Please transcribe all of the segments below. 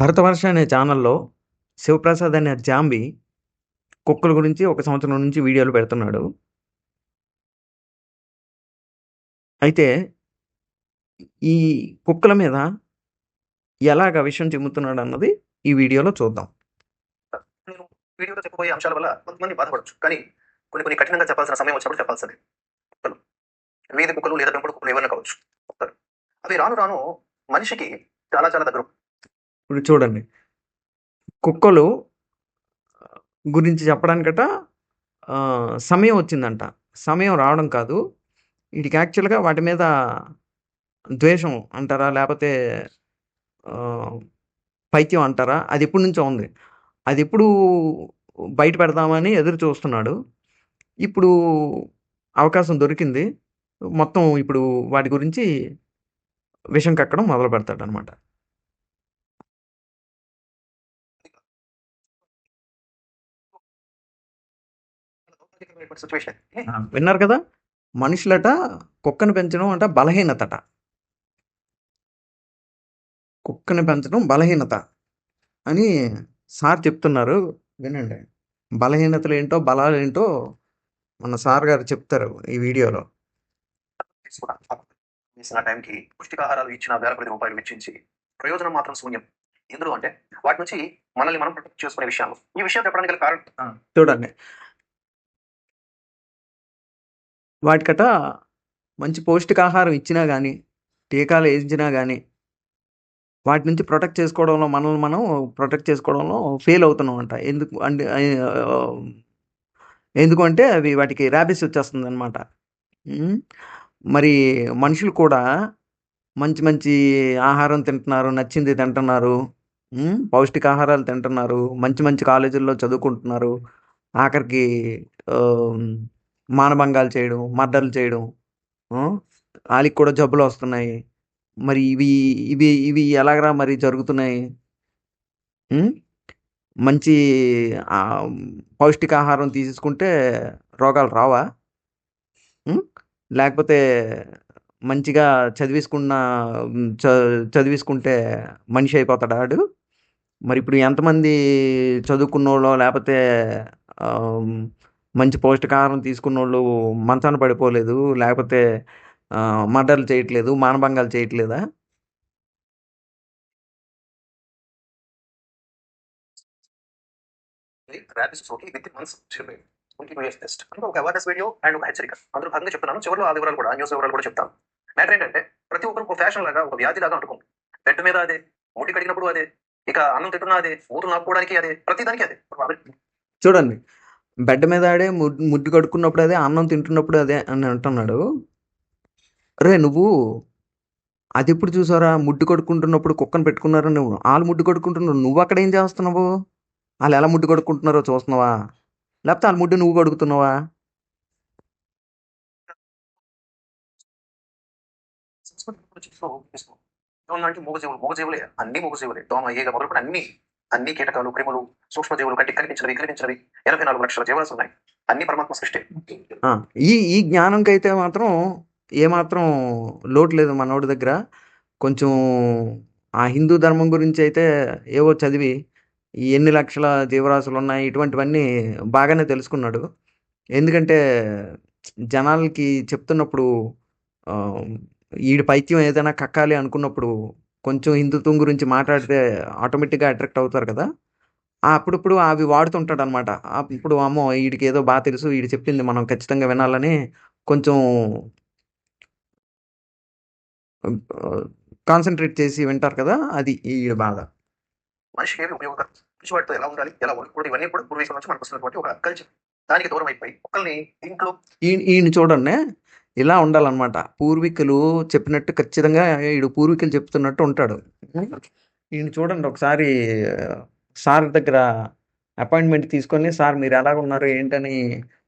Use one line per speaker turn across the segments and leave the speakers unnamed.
భరతవర్ష అనే ఛానల్లో శివప్రసాద్ అనే జాంబి కుక్కల గురించి ఒక సంవత్సరం నుంచి వీడియోలు పెడుతున్నాడు. అయితే ఈ కుక్కల మీద ఎలాగ విషయం చెబుతున్నాడు అన్నది ఈ వీడియోలో చూద్దాం.
నేను వీడియోలో చెప్పబోయే అంశాల వల్ల కొంతమంది బాధపడచ్చు. కానీ కొన్ని కొన్ని కఠినంగా చెప్పాల్సిన సమయం వచ్చినప్పుడు చెప్పాల్సింది కుక్కలు. వీధి కుక్కలు లేదా పెంపుడు కుక్కలు ఏమైనా కావచ్చు. అవి రాను రాను మనిషికి చాలా చాలా దగ్గర
ఇప్పుడు చూడండి. కుక్కలు గురించి చెప్పడానికట సమయం వచ్చిందంట. సమయం రావడం కాదు. వీటికి యాక్చువల్గా వాటి మీద ద్వేషం అంటారా? లేకపోతే పైత్యం అంటారా? అది ఎప్పటి నుంచో ఉంది. అది ఎప్పుడు బయట పెడదామని ఎదురు చూస్తున్నాడు. ఇప్పుడు అవకాశం దొరికింది. మొత్తం ఇప్పుడు వాటి గురించి విషం కక్కడం మొదలు పెడతాడు
సిచ్యువేషన్
విన్నారు కదా? మనుషులట కుక్కను పెంచడం అంట బలహీనతట. కుక్కని పెంచడం బలహీనత అని సార్ చెప్తున్నారు. వినండి. బలహీనతలు ఏంటో బలాలు ఏంటో మన సార్ గారు చెప్తారు ఈ వీడియోలో.
వేసిన టైంకి పుష్టికాహారాలు ఇచ్చిన వేల కొద్ది రూపాయలు వెచ్చించి ప్రయోజనం మాత్రం శూన్యం. ఎందులో అంటే వాటి నుంచి మనల్ని మనం ప్రొటెక్ట్ చేసుకునే విషయాలు. ఈ విషయం చెప్పడానికి కారణం
చూడండి. వాటికట మంచి పౌష్టికాహారం ఇచ్చినా కానీ టీకాలు వేయించినా కానీ వాటి నుంచి ప్రొటెక్ట్ చేసుకోవడంలో మనల్ని మనం ప్రొటెక్ట్ చేసుకోవడంలో ఫెయిల్ అవుతున్నాం అంట ఎందుకు అంటే ఎందుకంటే అవి వాటికి ర్యాబిస్ వచ్చేస్తుంది అనమాట మరి మనుషులు కూడా మంచి మంచి ఆహారం తింటున్నారు నచ్చింది తింటున్నారు పౌష్టికాహారాలు తింటున్నారు మంచి మంచి కాలేజీల్లో చదువుకుంటున్నారు ఆఖరికి మానభంగాలు చేయడం మర్డర్లు చేయడం వాళ్ళకి కూడా జబ్బులు వస్తున్నాయి. మరి ఇవి ఇవి ఇవి ఎలాగరా మరి జరుగుతున్నాయి? మంచి పౌష్టికాహారం తీసుకుంటే రోగాలు రావా? లేకపోతే మంచిగా చదివేసుకున్న చ చదివేసుకుంటే మనిషి అయిపోతాడా ఆడు? మరి ఇప్పుడు ఎంతమంది చదువుకున్నోళ్ళో లేకపోతే మంచి పౌష్టికాహారం తీసుకున్నోళ్ళు మంచాన పడిపోలేదు లేకపోతే మర్డర్లు చేయట్లేదు మానభంగాలు చేయట్లేదా?
విత్ మంత్స్ చెప్పాయి టెస్ట్ అంటే ఒక అవేర్నెస్ వీడియో అండ్ ఒక హెచ్చరిక అందులో భాగంగా చెప్తున్నాను చివరిలో ఆ వివరాలు కూడా న్యూస్ వివరాలు కూడా చెప్తాను మ్యాటర్ ఏంటంటే ప్రతి ఒక్కరు ఒక ఫ్యాషన్ లాగా ఒక వ్యాధి లాగా అంటుకుంది బెడ్ మీద అదే మూటి కడిగినప్పుడు అదే ఇక అన్నం తింటున్నా అదే ఊరు నాపుకోవడానికి అదే ప్రతి దానికి అదే
చూడండి బెడ్ మీద ఆడే ముడ్ ముడ్డు కడుక్కున్నప్పుడు అదే అన్నం తింటున్నప్పుడు అదే అని అంటున్నాడు. రే నువ్వు అది ఎప్పుడు చూసారా ముడ్డు కడుక్కుంటున్నప్పుడు కుక్కను పెట్టుకున్నారు నువ్వు? వాళ్ళు ముడ్డు కడుక్కుంటున్నావు నువ్వు అక్కడ ఏం చేస్తున్నావు? వాళ్ళు ఎలా ముడ్డు కడుక్కుంటున్నారో చూస్తున్నావా? లేకపోతే వాళ్ళ ముడ్డు నువ్వు కడుగుతున్నావా?
అంటే మూగజీవులు మూగజీవులే. అన్ని మూగజీవులే. దోమ ఈగ మొదలుకొని అన్ని అన్ని కీటకాలు క్రిములు సూక్ష్మజీవులు కంటికి కనిపించినవి కనిపించినవి. ఎనభై నాలుగు లక్షల జీవరాశులు ఉన్నాయి. అన్ని పరమాత్మ సృష్టి.
ఈ ఈ జ్ఞానంకైతే మాత్రం ఏమాత్రం లోటు లేదు మనోడి దగ్గర. కొంచెం ఆ హిందూ ధర్మం గురించి అయితే ఏవో చదివి ఈ ఎన్ని లక్షల జీవరాశులు ఉన్నాయి ఇటువంటివన్నీ బాగానే తెలుసుకున్నాడు. ఎందుకంటే జనాలకి చెప్తున్నప్పుడు వీడి పైత్యం ఏదైనా కక్కాలి అనుకున్నప్పుడు కొంచెం హిందుత్వం గురించి మాట్లాడితే ఆటోమేటిక్గా అట్రాక్ట్ అవుతారు కదా. అప్పుడప్పుడు అవి వాడుతుంటాడు అనమాట ఇప్పుడు అమ్మో వీడికి ఏదో బాగా తెలుసు వీడు చెప్పింది మనం ఖచ్చితంగా వినాలని కొంచెం కాన్సన్ట్రేట్ చేసి వింటారు కదా అది ఈ బాధ.
మనిషికి ఏమి ఎలా ఉండాలి ఎలా ఉండకూడదు ఇవన్నీ కూడా పూర్వీకుల నుంచి మనకు వస్తున్నటువంటి ఒక కల్చర్ దానికి దూరం అయిపోయి ఒకరిని ఇంట్లో
ఈయన చూడండి. ఇలా ఉండాలన్నమాట. పూర్వీకులు చెప్పినట్టు ఖచ్చితంగా ఈడు పూర్వీకులు చెప్తున్నట్టు ఉంటాడు. ఈయన చూడండి ఒకసారి సార్ దగ్గర అపాయింట్మెంట్ తీసుకొని సార్ మీరు ఎలాగ ఉన్నారు? ఏంటని?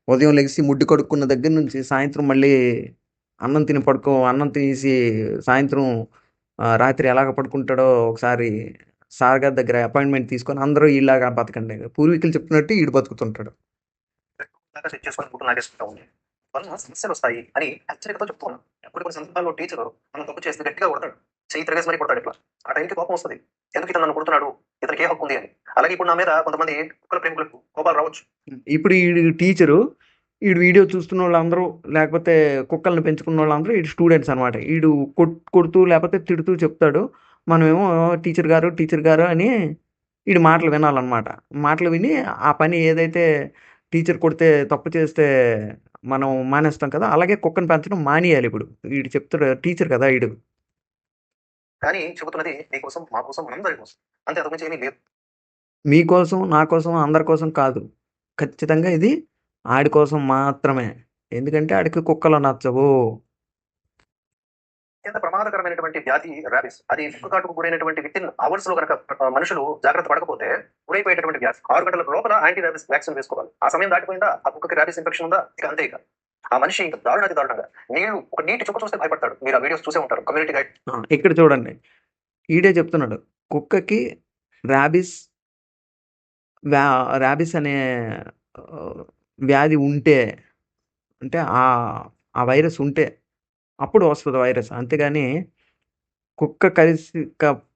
ఉదయం లెగిసి ముడ్డు కడుక్కున్న దగ్గర నుంచి సాయంత్రం మళ్ళీ అన్నం తిని పడుకో అన్నం తీసి సాయంత్రం రాత్రి ఎలాగ పడుకుంటాడో ఒకసారి సార్ గారి దగ్గర అపాయింట్మెంట్ తీసుకొని అందరూ ఇలాగా బతకండి. పూర్వీకులు చెప్పినట్టు ఈడు బతుకుతుంటాడు.
వలన సమస్యలు వస్తాయి అని హెచ్చరికతో చెప్తున్నాను కొన్ని కొన్ని సందర్భాల్లో టీచర్ మనం తప్పు చేస్తే గట్టిగా కొడతాడు. చేయి తిరగేసి మరి కొడతాడు ఇట్లా. ఆ టైంకి కోపం వస్తుంది. ఎందుకు ఇతను నన్ను కొడుతున్నాడు? ఇతనికి ఏ హక్కు ఉంది అని. అలాగే ఇప్పుడు నా మీద కొంతమంది కుక్కల ప్రేమికులకు కోపాలు రావచ్చు.
ఇప్పుడు ఈ టీచరు ఈడు వీడియో చూస్తున్న వాళ్ళందరూ లేకపోతే కుక్కల్ని పెంచుకున్న వాళ్ళందరూ ఈడు స్టూడెంట్స్ అనమాట ఈడు కొడుతూ లేకపోతే తిడుతూ చెప్తాడు మనమేమో టీచర్ గారు టీచర్ గారు అని ఈడు మాటలు వినాలన్నమాట. మాటలు విని ఆ పని ఏదైతే టీచర్ కొడితే తప్పు చేస్తే మనం మానేస్తాం కదా అలాగే కుక్కను పెంచడం మానేయాలి ఇప్పుడు. వీడు చెప్తాడు టీచర్ కదా ఈడు.
కానీ చెబుతున్నది నీకోసం మా కోసం మనందరి కోసం. అంతే అంతకుమించి ఏమీ లేదు.
మీకోసం నా కోసం అందరి కోసం కాదు. ఖచ్చితంగా ఇది ఆడి కోసం మాత్రమే. ఎందుకంటే ఆడికి కుక్కలు నచ్చవు.
అత్యంత ప్రమాదకరమైనటువంటి వ్యాధి ర్యాబిస్. అది కుక్క కాటుకు గురైనటువంటి విత్ ఇన్ అవర్స్లో కనుక మనుషులు జాగ్రత్త పడకపోతే గురైపోయేటటువంటి వ్యాధి. ఆరు గంటల లోపల యాంటీ ర్యాబిస్ వ్యాక్సిన్ వేసుకోవాలి. ఆ సమయం దాటిపోయిందా? ఆ కుక్కకి ర్యాబిస్ ఇన్ఫెక్షన్ ఉందా? ఇక అంతే ఇక. ఆ మనిషి ఇంకా దారుణాది దారుణంగా. నేను ఒక నీటి చుక్క చూస్తే భయపడతాడు. మీరు ఆ వీడియోస్ చూసే ఉంటారు. Community guide.
ఇక్కడ చూడండి. ఈడే చెప్తున్నాడు. కుక్కకి ర్యాబిస్ వ్యా ర్యాబిస్ అనే వ్యాధి ఉంటే అంటే ఆ ఆ వైరస్ ఉంటే అప్పుడు వస్తుంది వైరస్. అంతేగాని కుక్క కరిసి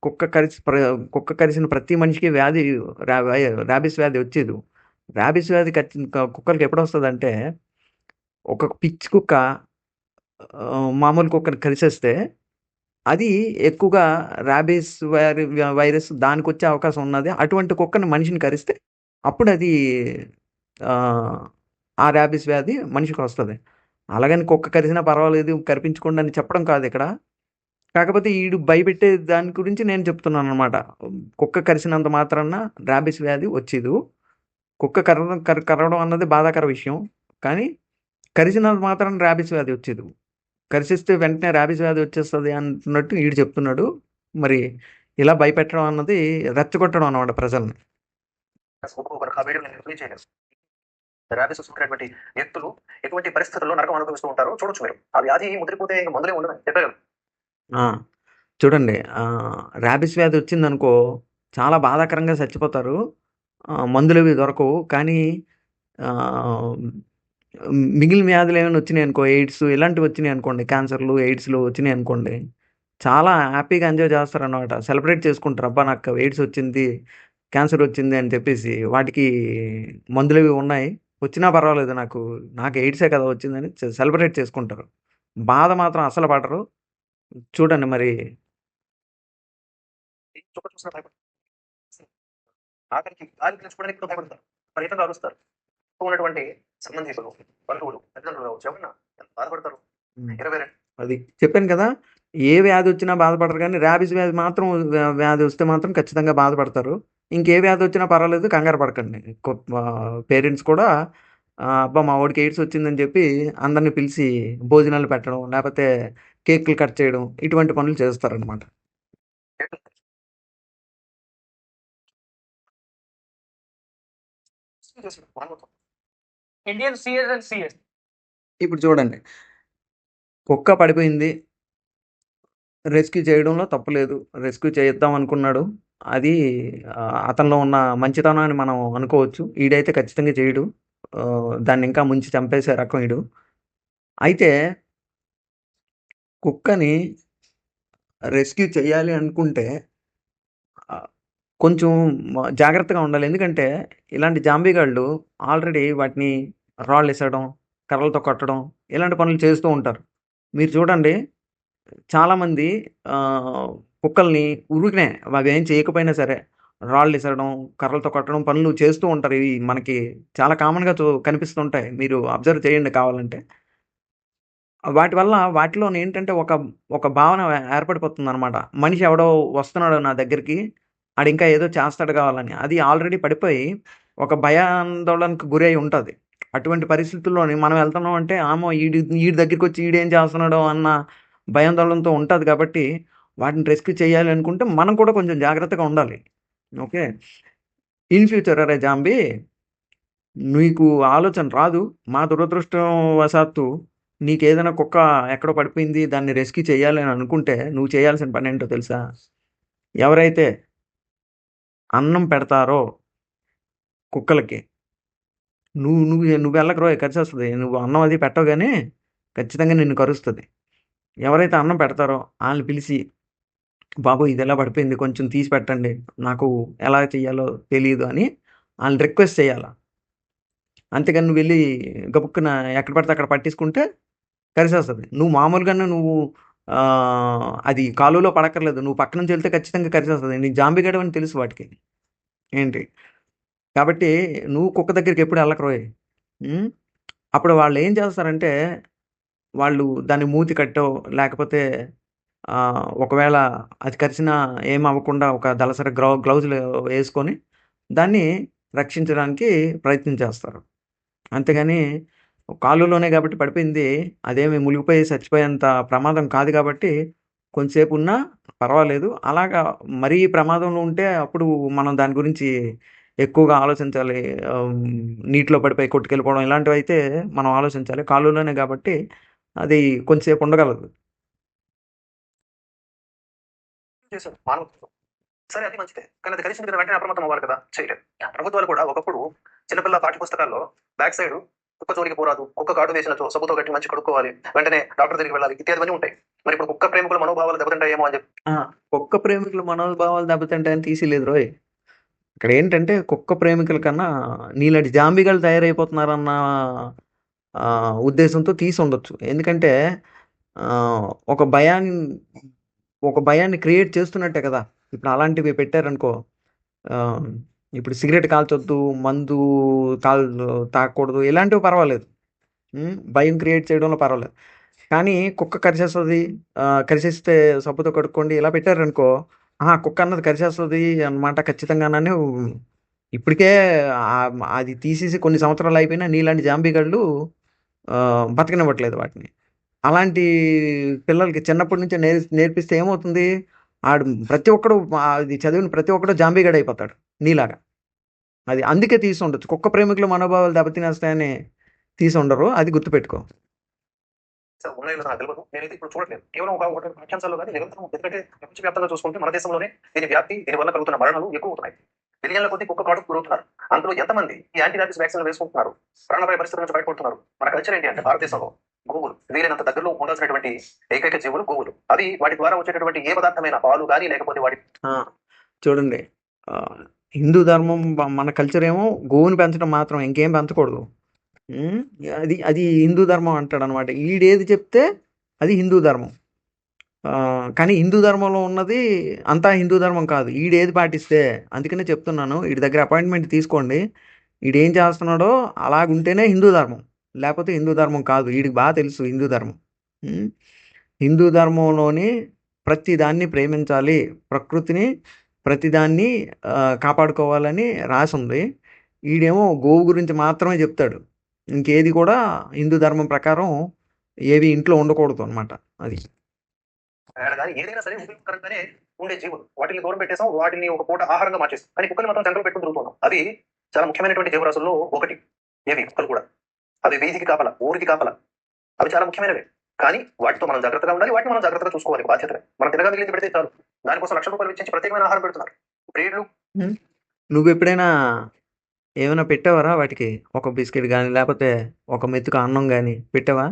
కుక్క కరిసి ప్ర కుక్క కరిసిన ప్రతి మనిషికి వ్యాధి ర్యాబిస్ వ్యాధి వచ్చేది. ర్యాబిస్ వ్యాధి కచ్చి కుక్కలకి ఎప్పుడు వస్తుందంటే ఒక పిచ్చి కుక్క మామూలు కుక్కని కలిసేస్తే అది ఎక్కువగా ర్యాబీస్ వైరస్ దానికి వచ్చే అవకాశం ఉన్నది. అటువంటి కుక్కని మనిషిని కరిస్తే అప్పుడు అది ఆ, ఆ ర్యాబీస్ వ్యాధి మనిషికి వస్తుంది. అలాగని కుక్క కరిసినా పర్వాలేదు కరిపించకుండా అని చెప్పడం కాదు ఇక్కడ. కాకపోతే ఈడు భయపెట్టే దాని గురించి నేను చెప్తున్నాను అనమాట కుక్క కరిసినంత మాత్రాన ర్యాబిస్ వ్యాధి వచ్చేది. కుక్క కర కరవడం అన్నది బాధాకర విషయం. కానీ కరిసినంత మాత్రం ర్యాబిస్ వ్యాధి వచ్చేది. కరిసిస్తే వెంటనే ర్యాబిస్ వ్యాధి వచ్చేస్తుంది అంటున్నట్టు ఈడు చెప్తున్నాడు. మరి ఇలా భయపెట్టడం అన్నది రెచ్చగొట్టడం అన్నమాట ప్రజల్ని.
చేయలేదు ర్యాబిస్ వస్తున్నటువంటి వ్యక్తులు ఎటువంటి పరిస్థితుల్లో నరకం అనుభవిస్తూ ఉంటారో చూడొచ్చు మీరు. ఆ వ్యాధి ముదిరిపోతే ఇంకా మందులే ఉండదు చెప్పగలరు
ఆ, చూడండి. ర్యాబిస్ వ్యాధి వచ్చిందనుకో చాలా బాధాకరంగా చచ్చిపోతారు. మందులు అవి దొరకవు. కానీ ఆ, మిగిలిన వ్యాధులు ఏమైనా వచ్చినాయి అనుకో ఎయిడ్స్ ఇలాంటివి వచ్చినాయి అనుకోండి. క్యాన్సర్లు ఎయిడ్స్లు వచ్చినాయి అనుకోండి. చాలా హ్యాపీగా ఎంజాయ్ చేస్తారు అనమాట సెలబ్రేట్ చేసుకుంటారు. అబ్బా! నాకు ఎయిడ్స్ వచ్చింది క్యాన్సర్ వచ్చింది అని చెప్పేసి వాటికి మందులు అవి ఉన్నాయి. వచ్చినా పర్వాలేదు నాకు. నాకు ఎయిడ్సే కదా వచ్చిందని సెలబ్రేట్ చేసుకుంటారు. బాధ మాత్రం అసలు పడరు. చూడండి మరి.
చుక్క చూసిన భయపడతారు ఆఖరికి గాలి పీల్చుకోవడానికి కూడా భయపడతారు అరుస్తారు. ఉన్నటువంటి సంబంధికులు బంధువులు తల్లిదండ్రులు కావచ్చు ఎవరన్నా ఎంత బాధపడతారు? ఇరవై రెండు
అది చెప్పాను కదా ఏ వ్యాధి వచ్చినా బాధపడరు కానీ ర్యాబిస్ వ్యాధి మాత్రం వ్యా- వ్యాధి వస్తే మాత్రం ఖచ్చితంగా బాధపడతారు. ఇంకే వ్యాధి వచ్చినా పర్వాలేదు కంగారు పడకండి. పేరెంట్స్ కూడా అబ్బా మా వాడికి ఎయిడ్స్ వచ్చిందని చెప్పి అందరిని పిలిచి భోజనాలు పెట్టడం లేకపోతే కేకులు కట్ చేయడం ఇటువంటి పనులు చేస్తారనమాట
CS.
ఇప్పుడు చూడండి. కుక్క పడిపోయింది. రెస్క్యూ చేయడంలో తప్పులేదు రెస్క్యూ చేద్దాం అనుకున్నాడు. అది అతనిలో ఉన్న మంచితనాన్ని మనం అనుకోవచ్చు. ఈడైతే ఖచ్చితంగా చేయడు. దాన్ని ఇంకా ముంచి చంపేసే రకం ఈడు. అయితే కుక్కని రెస్క్యూ చేయాలి అనుకుంటే కొంచెం జాగ్రత్తగా ఉండాలి. ఎందుకంటే ఇలాంటి జాంబీగాళ్ళు ఆల్రెడీ వాటిని రాళ్ళు వేసడం కర్రలతో కొట్టడం ఇలాంటి పనులు చేస్తూ ఉంటారు. మీరు చూడండి చాలామంది కుక్కల్ని ఉరికినే అవి ఏం చేయకపోయినా సరే రాళ్ళు ఇసరడం కర్రలతో కొట్టడం పనులు చేస్తూ ఉంటారు. ఇవి మనకి చాలా కామన్గా చూ కనిపిస్తుంటాయి. మీరు అబ్జర్వ్ చేయండి కావాలంటే. వాటి వల్ల వాటిలో ఏంటంటే ఒక ఒక భావన ఏర్పడిపోతుంది అనమాట మనిషి ఎవడో వస్తున్నాడు నా దగ్గరికి ఆడు ఇంకా ఏదో చేస్తాడు కావాలని. అది ఆల్రెడీ పడిపోయి ఒక భయాందోళనకు గురి అయి ఉంటుంది. అటువంటి పరిస్థితుల్లోని మనం వెళ్తున్నాం అంటే ఆమో ఈడి ఈడి దగ్గరికి వచ్చి ఈడేం చేస్తున్నాడో అన్న భయాందోళనతో ఉంటుంది కాబట్టి వాటిని రెస్క్యూ చేయాలి అనుకుంటే మనం కూడా కొంచెం జాగ్రత్తగా ఉండాలి. ఓకే? ఇన్ ఫ్యూచర్ అరే జాంబీ నీకు ఆలోచన రాదు. మా దురదృష్టవశాత్తు నీకు ఏదైనా కుక్క ఎక్కడో పడిపోయింది దాన్ని రెస్క్యూ చేయాలి అని అనుకుంటే నువ్వు చేయాల్సిన పని ఏంటో తెలుసా? ఎవరైతే అన్నం పెడతారో కుక్కలకి నువ్వు నువ్వు నువ్వు వెళ్ళకరో కరిచేస్తుంది నువ్వు అన్నం అది పెట్టవు కానీ ఖచ్చితంగా నిన్ను కరుస్తుంది. ఎవరైతే అన్నం పెడతారో వాళ్ళని పిలిచి బాబు ఇది ఎలా పడిపోయింది? కొంచెం తీసి పెట్టండి. నాకు ఎలా చేయాలో తెలియదు అని వాళ్ళని రిక్వెస్ట్ చేయాలా? అంతేగాని నువ్వు వెళ్ళి గబుక్కున ఎక్కడ పడితే అక్కడ పట్టించుకుంటే పట్టేసుకుంటే కరిసేస్తుంది. నువ్వు మామూలుగానే నువ్వు అది కాలువలో పడక్కర్లేదు. నువ్వు పక్క నుంచి వెళ్తే ఖచ్చితంగా కరిసేస్తుంది. నీ జాంబిగడం అని తెలుసు వాటికి. ఏంటి? కాబట్టి నువ్వు కుక్క దగ్గరికి ఎప్పుడు వెళ్ళకరోయ్ అప్పుడు వాళ్ళు ఏం చేస్తారంటే వాళ్ళు దాన్ని మూతి కట్టో లేకపోతే ఒకవేళ అది కరిచినా ఏం అవ్వకుండా ఒక దళసరి గ్లౌ గ్లౌజులు వేసుకొని దాన్ని రక్షించడానికి ప్రయత్నం చేస్తారు. అంతేగాని కాలులోనే కాబట్టి పడిపోయింది. అదేమి మునిగిపోయి చచ్చిపోయేంత ప్రమాదం కాదు కాబట్టి కొంతసేపు ఉన్నా పర్వాలేదు. అలాగా మరీ ప్రమాదంలో ఉంటే అప్పుడు మనం దాని గురించి ఎక్కువగా ఆలోచించాలి. నీటిలో పడిపోయి కొట్టుకెళ్ళిపోవడం ఇలాంటివి అయితే మనం ఆలోచించాలి. కాలువలోనే కాబట్టి అది కొంతసేపు ఉండగలదు.
సరే. అది మంచిదే. కానీ అది కలిసిన వెంటనే అప్రమత్తం అవ్వాలి కదా. చేయలేదు ప్రభుత్వాలు కూడా ఒకప్పుడు చిన్నపిల్ల పాఠ్య పుస్తకాల్లో బ్యాక్ సైడ్ కుక్క జోలికి పోరాదు. కుక్క కాటు వేసినచో సబ్బుతో కట్టి మంచి కడుక్కోవాలి. వెంటనే డాక్టర్ దగ్గరికి వెళ్ళాలి. ఇత్యాదివన్నీ ఉంటాయి. మరి ఇప్పుడు కుక్క ప్రేమికుల మనోభావాలు దెబ్బతింటాయేమో అని చెప్పి.
కుక్క ప్రేమికుల మనోభావాలు దెబ్బతింటాయని తీసిలేదు రోయ్. ఇక్కడ ఏంటంటే కుక్క ప్రేమికుల కన్నా నీలాంటి జాంబిగాలు తయారైపోతున్నారన్న ఉద్దేశంతో తీసి ఉండొచ్చు. ఎందుకంటే ఒక భయాన్ని ఒక భయాన్ని క్రియేట్ చేస్తున్నట్టే కదా. ఇప్పుడు అలాంటివి పెట్టారనుకో ఇప్పుడు సిగరెట్ కాల్చొద్దు మందు కాల్ తాగకూడదు ఇలాంటివి పర్వాలేదు. భయం క్రియేట్ చేయడంలో పర్వాలేదు. కానీ కుక్క కరిచేస్తుంది కరిసేస్తే కరిచేస్తే సబ్బుతో కడుక్కోండి ఇలా పెట్టారనుకో ఆహా కుక్క అన్నది కరిచేస్తుంది అన్నమాట ఖచ్చితంగానే ఇప్పటికే అది తీసేసి కొన్ని సంవత్సరాలు అయిపోయినా నీలాంటి జాంబీగళ్ళు బతకనివ్వట్లేదు వాటిని. అలాంటి పిల్లలకి చిన్నప్పటి నుంచే నేర్ నేర్పిస్తే ఏమవుతుంది? ఆడు ప్రతి ఒక్కడు అది చదివిన ప్రతి ఒక్కడు జాంబీగడ్ అయిపోతాడు నీలాగా. అది అందుకే తీసి ఉండొచ్చు కుక్క ప్రేమికుల మనోభావాలు దెబ్బతినేస్తాయని తీసి ఉండరు అది గుర్తుపెట్టుకో.
తెలియదు నేనైతే ఇప్పుడు చూడట్లేదు. కేవలం ఒక పాఠ్యాంశాల్లో కానీ నిరంతరం ఎందుకంటే ప్రపంచవ్యాప్తంగా చూసుకుంటే మన దేశంలోనే దీని వ్యాప్తి దీని వల్ల కలుగుతున్న మరణాలు ఎక్కువ అవుతున్నాయి. మిలియన్ల కొద్ది కుక్క కాటుకు గురవుతున్నారు. అందులో ఎంతమంది ఈ యాంటీ ర్యాబిస్ వ్యాక్సిన్ వేసుకుంటున్నారు? ప్రాణాపాయ పరిస్థితుల నుంచి బయటపడుతున్నారు. మన కల్చర్ ఏంటి అంటే భారతదేశంలో గోవులు వీలైనంత దగ్గరలో ఉండాల్సినటువంటి ఏకైక జీవులు గోవులు. అవి వాటి ద్వారా వచ్చేటటువంటి ఏ పదార్థమైన పాలు కానీ లేకపోతే వాటి
చూడండి. హిందూ ధర్మం మన కల్చర్ ఏమో గోవుని పెంచడం మాత్రం ఇంకేం పెంచకూడదు. అది అది హిందూ ధర్మం అంటాడు అనమాట ఈడేది చెప్తే అది హిందూ ధర్మం. కానీ హిందూ ధర్మంలో ఉన్నది అంతా హిందూ ధర్మం కాదు. ఈడేది పాటిస్తే అందుకనే చెప్తున్నాను వీడి దగ్గర అపాయింట్మెంట్ తీసుకోండి. ఈడేం చేస్తున్నాడో అలాగుంటేనే హిందూ ధర్మం. లేకపోతే హిందూ ధర్మం కాదు. వీడికి బాగా తెలుసు హిందూ ధర్మం. హిందూ ధర్మంలోని ప్రతి దాన్ని ప్రేమించాలి. ప్రకృతిని ప్రతిదాన్ని కాపాడుకోవాలని రాసి ఉంది ఈడేమో గోవు గురించి మాత్రమే చెప్తాడు. ఇంకేది కూడా హిందూ ధర్మం ప్రకారం ఏవి ఇంట్లో ఉండకూడదు అనమాట అది.
ఏదైనా సరే ఉపయోగకరంగానే ఉండే జీవులు వాటిని దూరం పెట్టేసాం వాటిని ఒక పూట ఆహారంగా మార్చేస్తాం కానీ కుక్కలు మాత్రం సెంటర్ పెట్టుకుని తిరుగుతున్నాం అది చాలా ముఖ్యమైనటువంటి జీవరాశుల్లో ఒకటి. ఏవి కుక్కలు కూడా. అవి వీధికి కాపల ఊరికి కాపల. అవి చాలా ముఖ్యమైనవి. కానీ వాటితో మనం జాగ్రత్తగా ఉండాలి వాటిని మనం జాగ్రత్తగా చూసుకోవాలి బాధ్యత మనం తినగా మిగిలింది పెడితే చాలు. దానికోసం లక్ష రూపాయలు ఇచ్చి ప్రత్యేకమైన ఆహారం పెడుతున్నారు. బ్రీడ్లు.
నువ్వు ఎప్పుడైనా ఏమైనా పెట్టావరా? వాటికి ఒక బిస్కెట్ కానీ లేకపోతే ఒక మెతుకు అన్నం కానీ పెట్టావా?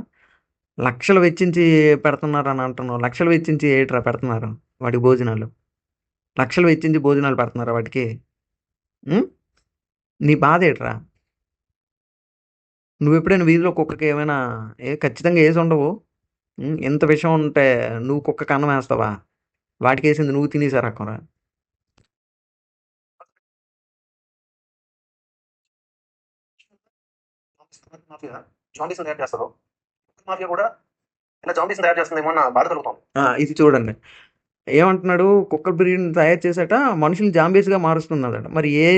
లక్షలు వెచ్చించి పెడుతున్నారు అని అంటున్నావు. లక్షలు వెచ్చించి ఏట్రా పెడుతున్నారు వాటికి భోజనాలు? లక్షలు వెచ్చించి భోజనాలు పెడుతున్నారా వాటికి? నీ బాధ ఏట్రా? నువ్వు ఎప్పుడైనా వీధిలో కుక్కకి ఏమైనా ఏ ఖచ్చితంగా వేసి ఉండవు? ఇంత ఎంత ఉంటే నువ్వు కుక్క కన్నం వేస్తావా? వాటికి వేసింది నువ్వు తినేసారు అక్కడ
మాఫియా తయారు చేస్తారు మాఫియా కూడా ఇలా తయారు బాధ
ఇది చూడండి. ఏమంటున్నాడు? కుక్క బ్రీడ్ని తయారు చేసేట మనుషులు జాంబీస్గా మారుస్తున్నాడట మరి ఏ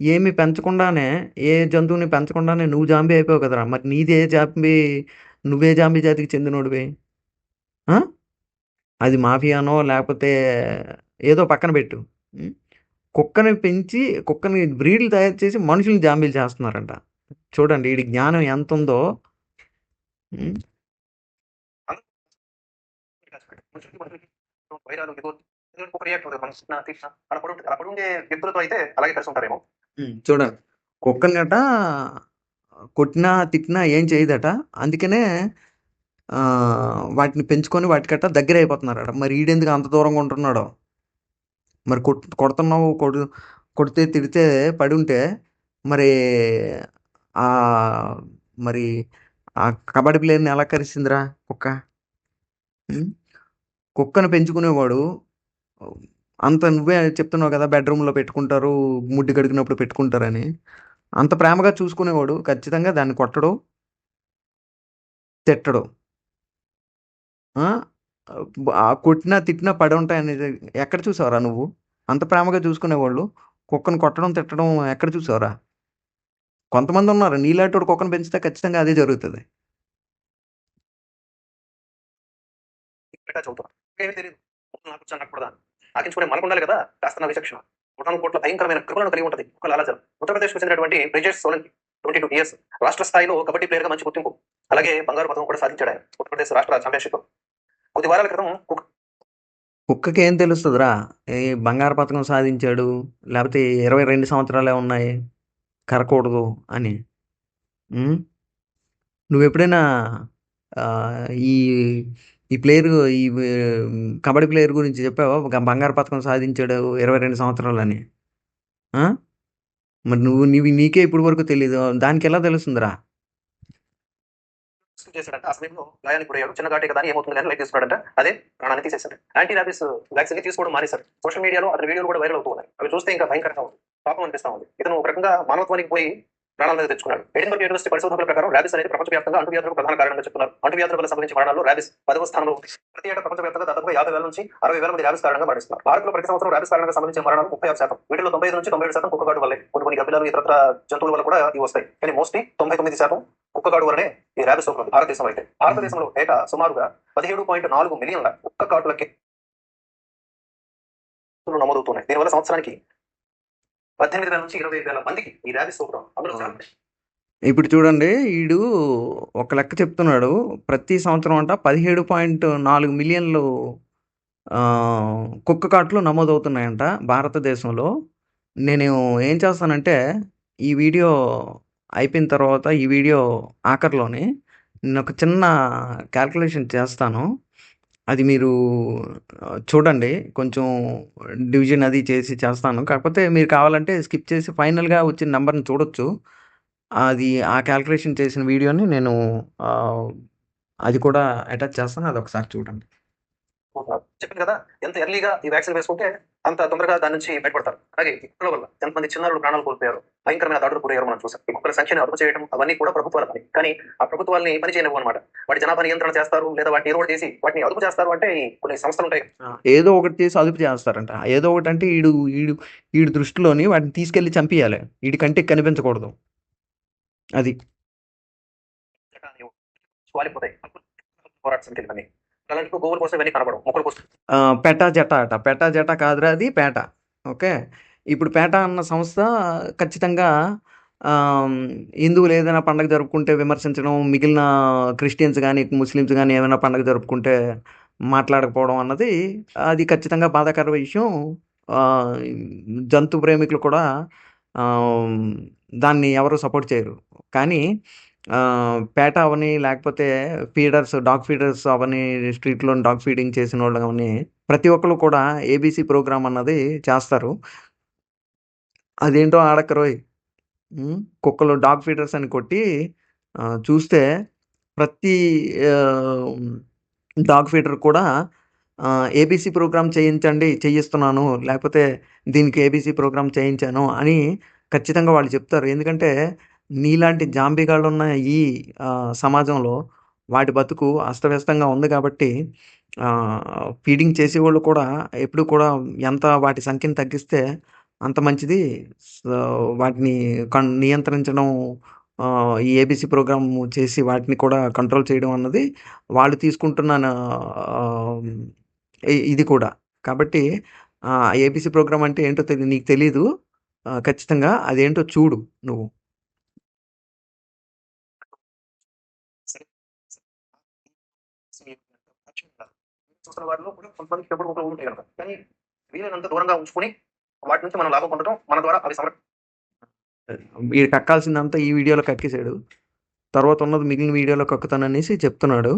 ఏమి పెంచకుండానే ఏ జంతువుని పెంచకుండానే నువ్వు జాంబీ అయిపోయావు కదరా? మరి నీదే జాంబీ నువ్వే జాంబీ జాతికి చెందినోడివే. అది మాఫియానో లేకపోతే ఏదో పక్కన పెట్టు. కుక్కని పెంచి కుక్కని బ్రీడ్లు తయారు చేసి మనుషుల్ని జాంబీలు చేస్తున్నారంట. చూడండి వీడి జ్ఞానం ఎంత ఉందో చూడండి.
కుక్కని మనుషులకి
కొట్టినా తిట్టినా ఏం చేయదట. అందుకనే వాటిని పెంచుకొని వాటికట్ట దగ్గర అయిపోతున్నారట. మరి ఈడెందుకు అంత దూరంగా ఉంటున్నాడో? మరి కొట్ కొడుతున్నావు కొడు కొడితే తిడితే పడి ఉంటే మరి ఆ మరి ఆ కబడ్డీ ప్లేయర్ని ఎలా కరిసిందిరా కుక్క? కుక్కను పెంచుకునేవాడు అంత నువ్వే చెప్తున్నావు కదా బెడ్రూమ్లో పెట్టుకుంటారు ముడ్డు కడిగినప్పుడు పెట్టుకుంటారని. అంత ప్రేమగా చూసుకునేవాడు ఖచ్చితంగా దాన్ని కొట్టడు తిట్టడు. కొట్టినా తిట్టినా పడి ఉంటాయనేది ఎక్కడ చూసావురా నువ్వు? అంత ప్రేమగా చూసుకునేవాళ్ళు కుక్కను కొట్టడం తిట్టడం ఎక్కడ చూసావురా? కొంతమంది ఉన్నారు నీలాంటి కుక్కను పెంచితే ఖచ్చితంగా అదే జరుగుతుంది.
నాకు నాకు కూడా ఆకించుకునే మనకు ఉండాలి కదా కాస్త నా విచక్షణ కోటాను కోట్ల భయంకరమైన కృపలను కలిగి ఉంటుంది. ఒక లాలాజలం. ఉత్తరప్రదేశ్కు చెందినటువంటి Brijesh Solanki twenty two years రాష్ట్ర స్థాయిలో కబడ్డీ ప్లేయర్గా మంచి గుర్తింపు. అలాగే బంగారు పథకం కూడా సాధించాడు ఆయన. ఉత్తరప్రదేశ్ రాష్ట్ర ఛాంపియన్షిప్ కొద్ది వారాల క్రితం కుక్క
కుక్కకి ఏం తెలుస్తుందిరా? ఏ బంగారు పథకం సాధించాడు లేకపోతే ఇరవై రెండు సంవత్సరాలే ఉన్నాయి కరకూడదు అని. నువ్వు ఎప్పుడైనా ఈ ఈ ప్లేయర్ ఈ కబడ్డీ ప్లేయర్ గురించి చెప్పావా? ఒక బంగారు పథకం సాధించాడు ఇరవై రెండు సంవత్సరాలని. ఆ? మరి నువ్వు నీవి నీకే ఇప్పటి వరకు తెలియదు దానికి ఎలా తెలుస్తుందిరా?
చేశాడంట. ఆ సమయంలో గాయానికి గురయ్యాడు చిన్న ఘాటే కదా అని ఏమవుతుంది కానీ లైట్ తీసుకున్నాడంట. అదే ప్రాణాన్ని తీసేశాడు. యాంటీ ర్యాబిస్ వ్యాక్సిన్ తీసుకోవడం మానేశాడు. సోషల్ మీడియాలో అతని వీడియోలు కూడా వైరల్ అవుతూ అవి చూస్తే ఇంకా భయంకరంగా ఉంది. పాపం అనిపిస్తా ఉంది. ఇతను ఒక రకంగా మానవత్వానికి పోయి ప్రాణాల మీద తెచ్చుకున్నాడు. ఎడిన్బర్గ్ యూనివర్సిటీ పరిశోధనల ప్రకారం ర్యాబిస్ అనేది ప్రపంచవ్యాప్తంగా అంటువ్యాధులకు ప్రధాన కారణంగా చెప్తున్నారు. అంటువ్యాధుల వల్ల సంబంధించిన మరణాల్లో ర్యాబిస్ పదవ స్థానంలో ఉంది. ప్రతి ఏటా ప్రపంచవ్యాప్తంగా దాదాపుగా యాభై వేల నుంచి అరవై వేల మంది ర్యాబిస్ కారణంగా మరణిస్తున్నారు భారత్లో ప్రతి సంవత్సరం ర్యాబిస్ కారణంగా సంబంధించిన మరణాలు ముప్పై ఆరు శాతం. వీటిలో తొంభై ఐదు నుంచి తొంభై ఏడు శాతం కుక్కగాడు వల్లే. కొన్ని కొన్ని గబ్బిలాలు ఇతర జంతువుల వల్ల కూడా ఇవి వస్తాయి. కానీ మోస్ట్లీ తొంభై తొమ్మిది శాతం కుక్కగాడు వల్లనే ఈ ర్యాబిస్ సోకుతుంది భారతదేశంలో అయితే. భారతదేశంలో ఏటా సుమారుగా పదిహేడు పాయింట్ నాలుగు మిలియన్ల కుక్క కాటులకి నమోదవుతున్నాయి. దీనివల్ల సంవత్సరానికి పద్దెనిమిది వేల నుంచి ఇరవై వేల మందికి ఈ ర్యాబిస్ సోకడం అందులో
ఇప్పుడు చూడండి వీడు ఒక లెక్క చెప్తున్నాడు. ప్రతి సంవత్సరం అంట పదిహేడు పాయింట్ నాలుగు మిలియన్లు కుక్క కాట్లు నమోదవుతున్నాయంట భారతదేశంలో. నేను ఏం చేస్తానంటే ఈ వీడియో అయిపోయిన తర్వాత ఈ వీడియో ఆఖరిలోని నేను ఒక చిన్న క్యాల్కులేషన్ చేస్తాను. అది మీరు చూడండి. కొంచెం డివిజన్ అది చేసి చేస్తాను. కాకపోతే మీరు కావాలంటే స్కిప్ చేసి ఫైనల్గా వచ్చిన నెంబర్ని చూడొచ్చు. అది ఆ క్యాల్కులేషన్ చేసిన వీడియోని నేను అది కూడా అటాచ్ చేస్తాను. అది ఒకసారి చూడండి
చెప్పింది కదా ఎంత ఎర్లీగా ఈ వ్యాక్సిన్ వేసుకుంటే అంత తొందరగా దాని నుంచి బయటపడతారు. అలాగే కుక్కల వల్ల ఎంతమంది చిన్నారులు ప్రాణాలు కోల్పోయారు భయంకరమైన దాడులు గురయ్యారు మనం చూసాం. ఈ సంఖ్యను అదుపు చేయడం అవన్నీ కూడా ప్రభుత్వాల పని. కానీ ఆ ప్రభుత్వాలని పని చేయలేవు అనమాట వాటి జనాభా నియంత్రణ చేస్తారు లేదా వాటిని ఎరువులు చేసి వాటిని అదుపు చేస్తారు అంటే కొన్ని సంస్థలు ఉంటాయి.
ఏదో ఒకటి చేసి అదుపు చేస్తారంట. ఏదో ఒకటి అంటే ఈడు ఈడు ఈడు దృష్టిలోని వాటిని తీసుకెళ్ళి చంపియాలి వీడి కంటికి కనిపించకూడదు. అది.
పోరాట సమితిలు అలాంటి గోవుల కోసం ఇవన్నీ కనబడవు మొక్కల కోసం.
పెటా జట అట. పెటా జట కాదురా అది పేట. ఓకే? ఇప్పుడు పేట అన్న సంస్థ ఖచ్చితంగా హిందువులు ఏదైనా పండగ జరుపుకుంటే విమర్శించడం మిగిలిన క్రిస్టియన్స్ కానీ ముస్లిమ్స్ కానీ ఏమైనా పండగ జరుపుకుంటే మాట్లాడకపోవడం అన్నది అది ఖచ్చితంగా బాధాకర విషయం. జంతు ప్రేమికులు కూడా దాన్ని ఎవరు సపోర్ట్ చేయరు. కానీ పేట అవని లేకపోతే ఫీడర్స్ డాగ్ ఫీడర్స్ అవని స్ట్రీట్లో డాగ్ ఫీడింగ్ చేసిన వాళ్ళు అవని ప్రతి ఒక్కరు కూడా ఏబీసీ ప్రోగ్రామ్ అన్నది చేస్తారు. అదేంటో ఆడకరోయ్ కుక్కలు డాగ్ ఫీడర్స్ అని కొట్టి చూస్తే ప్రతి డాగ్ ఫీడర్ కూడా ఏబీసీ ప్రోగ్రామ్ చేయించండి చేయిస్తున్నాను లేకపోతే దీనికి ఏబీసీ ప్రోగ్రామ్ చేయించాను అని ఖచ్చితంగా వాళ్ళు చెప్తారు. ఎందుకంటే నీలాంటి జాంబిగాళ్ళు ఉన్న ఈ సమాజంలో వాటి బతుకు అస్తవ్యస్తంగా ఉంది కాబట్టి ఫీడింగ్ చేసేవాళ్ళు కూడా ఎప్పుడు కూడా ఎంత వాటి సంఖ్యను తగ్గిస్తే అంత మంచిది. వాటిని కన్ నియంత్రించడం ఈ ఏబీసీ ప్రోగ్రామ్ చేసి వాటిని కూడా కంట్రోల్ చేయడం అన్నది వాళ్ళు తీసుకుంటున్న ఇది కూడా. కాబట్టి ఏబీసీ ప్రోగ్రామ్ అంటే ఏంటో తెలియదు నీకు తెలీదు. ఖచ్చితంగా అదేంటో చూడు నువ్వు.
చూస్తున్న వారిలో కూడా కొంతమంది ఎప్పుడు ఒకరు ఉంటాయి కనుక. కానీ వీలైనంత దూరంగా ఉంచుకుని వాటి నుంచి మనం లాభం పొందడం మన ద్వారా అవి సంరక్షణ
వీడు కక్కాల్సిందంతా ఈ వీడియోలో కక్కేశాడు. తర్వాత ఉన్నది మిగిలిన వీడియోలో కక్కుతాననేసి చెప్తున్నాడు.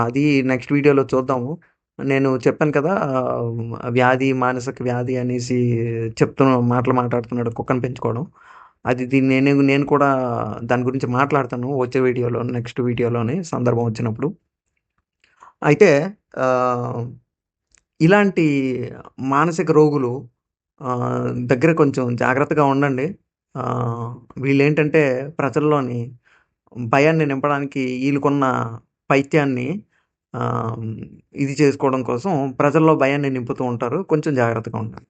అది నెక్స్ట్ వీడియోలో చూద్దాము. నేను చెప్పాను కదా వ్యాధి మానసిక వ్యాధి అనేసి చెప్తున్న మాటలు మాట్లాడుతున్నాడు కుక్కను పెంచుకోవడం. అది దీన్ని నేను నేను కూడా దాని గురించి మాట్లాడతాను వచ్చే వీడియోలో నెక్స్ట్ వీడియోలోనే సందర్భం వచ్చినప్పుడు. అయితే ఇలాంటి మానసిక రోగులు దగ్గర కొంచెం జాగ్రత్తగా ఉండండి. వీళ్ళేంటంటే ప్రజల్లోని భయాన్ని నింపడానికి వీళ్ళకున్న పైత్యాన్ని ఇది చేసుకోవడం కోసం ప్రజల్లో భయాన్ని నింపుతూ ఉంటారు. కొంచెం జాగ్రత్తగా ఉండండి.